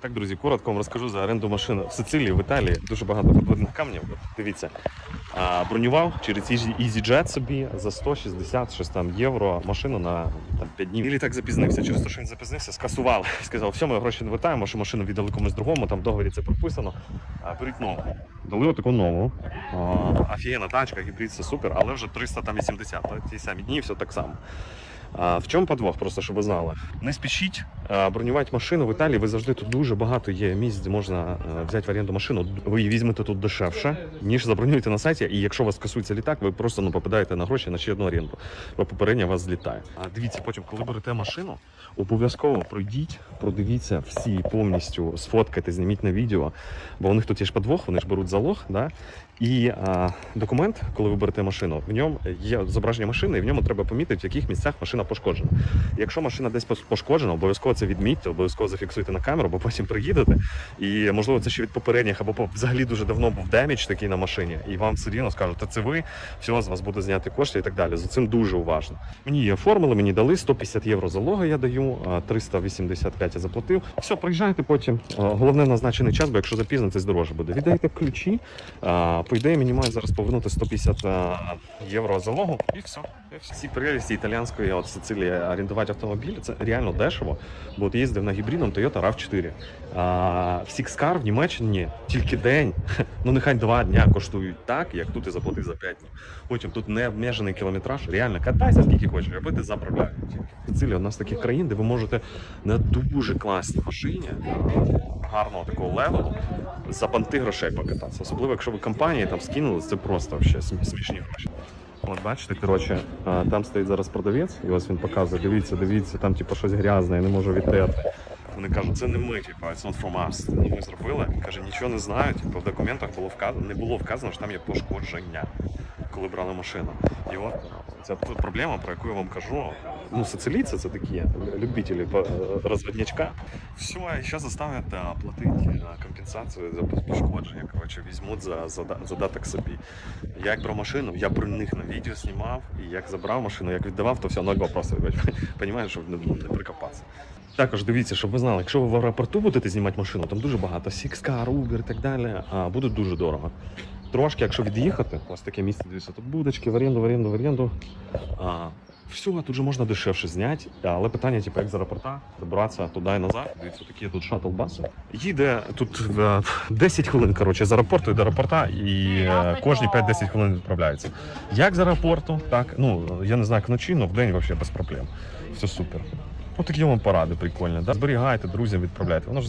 Так, друзі, коротко вам розкажу за оренду машин в Сицилії, в Італії. Дуже багато подводних камнів. Дивіться, а, бронював через Easy- EasyJet собі за 160 щось там євро машину на там, 5 днів. І літак запізнився. Через те, що він запізнився, скасували. Сказав, все, ми гроші не вертаємо, що машину віддали комусь другому, там в договорі це прописано. А, беріть нову. Дали отаку нову. А, Офігенна тачка, гібрид, це супер, але вже 380. та, Ті самі дні, все так само. А, в чому подвох, просто щоб ви знали. Не спішіть бронювати машину в Італії. Ви завжди тут дуже багато є місць, де можна взяти в оренду машину. Ви її візьмете тут дешевше, ніж забронюєте на сайті. І якщо у вас касується літак, ви просто ну, попадаєте на гроші на ще одну оренду. Бо попередня вас злітає. А дивіться, потім, коли берете машину, обов'язково пройдіть, продивіться всі повністю, сфоткайте, зніміть на відео. Бо у них тут є ж подвох, вони ж беруть залог. Да? І а, документ, коли ви берете машину, в ньому є зображення машини, і в ньому треба помітити, в яких місцях машина пошкоджена. Якщо машина десь пошкоджена, обов'язково це відмітьте, обов'язково зафіксуйте на камеру, бо потім приїдете. І можливо це ще від попередніх, або взагалі дуже давно був демідж такий на машині, і вам все рівно скажуть, та це ви, все, з вас буде зняти кошти і так далі. За цим дуже уважно. Мені її оформили, мені дали 150 євро залога, я даю, а 385 я заплатив. Все, приїжджайте потім. Головне назначений час, бо якщо запізно, це дорожче буде. Віддайте ключі. По ідеї, мені мають зараз повернути 150 євро залогу, і все. І все. Всі прелісті італіянської от Сицилії орендувати автомобіль це реально дешево. Бо от їздив на гібридному Toyota RAV4. А, в Сікскар в Німеччині тільки день, ну нехай два дня коштують так, як тут і заплатив за 5 днів. Потім тут не обмежений кілометраж. Реально катайся скільки хочеш, аби ти заправляєш. Сицилія одна з таких країн, де ви можете на дуже класній машині гарного такого левелу за банти грошей покататися. Особливо, якщо ви компанії там скинули, це просто вообще смішні гроші. От бачите, коротше, там стоїть зараз продавець, і ось він показує, дивіться, дивіться, там типу щось грязне, я не можу відтерти. Вони кажуть, це не ми, типу, it's not from us. Це ми зробили. Каже, нічого не знаю. Типу, в документах було вказано, не було вказано, що там є пошкодження, коли брали машину. І от ця проблема, про яку я вам кажу. Ну, сицилійці це такі любителі по- розводнячка. Все, і ще заставлять а, платити компенсацію за пошкодження. Коротше, візьмуть за, за, задаток собі. Я як брав машину, я про них на відео знімав, і як забрав машину, як віддавав, то все, ноль вопросів. Понімаєш, щоб не, не прикопатися. Також дивіться, щоб ви знали, якщо ви в аеропорту будете знімати машину, там дуже багато Sixcar, Uber і так далі, а буде дуже дорого. Трошки, якщо від'їхати, ось таке місце, дивіться, тут будочки, в оренду, в оренду, в оренду. А, все, тут же можна дешевше зняти, але питання, типу, як з аеропорта добратися туди і назад. Дивіться, такі тут шаттл-баси. Їде тут е, 10 хвилин, коротше, з аеропорту і до аеропорта, і е, кожні 5-10 хвилин відправляється. Як з аеропорту, так, ну, я не знаю, як вночі, але в день взагалі без проблем. Все супер. Ось такі вам поради прикольні. Да? Зберігайте, друзям відправляйте. Воно ж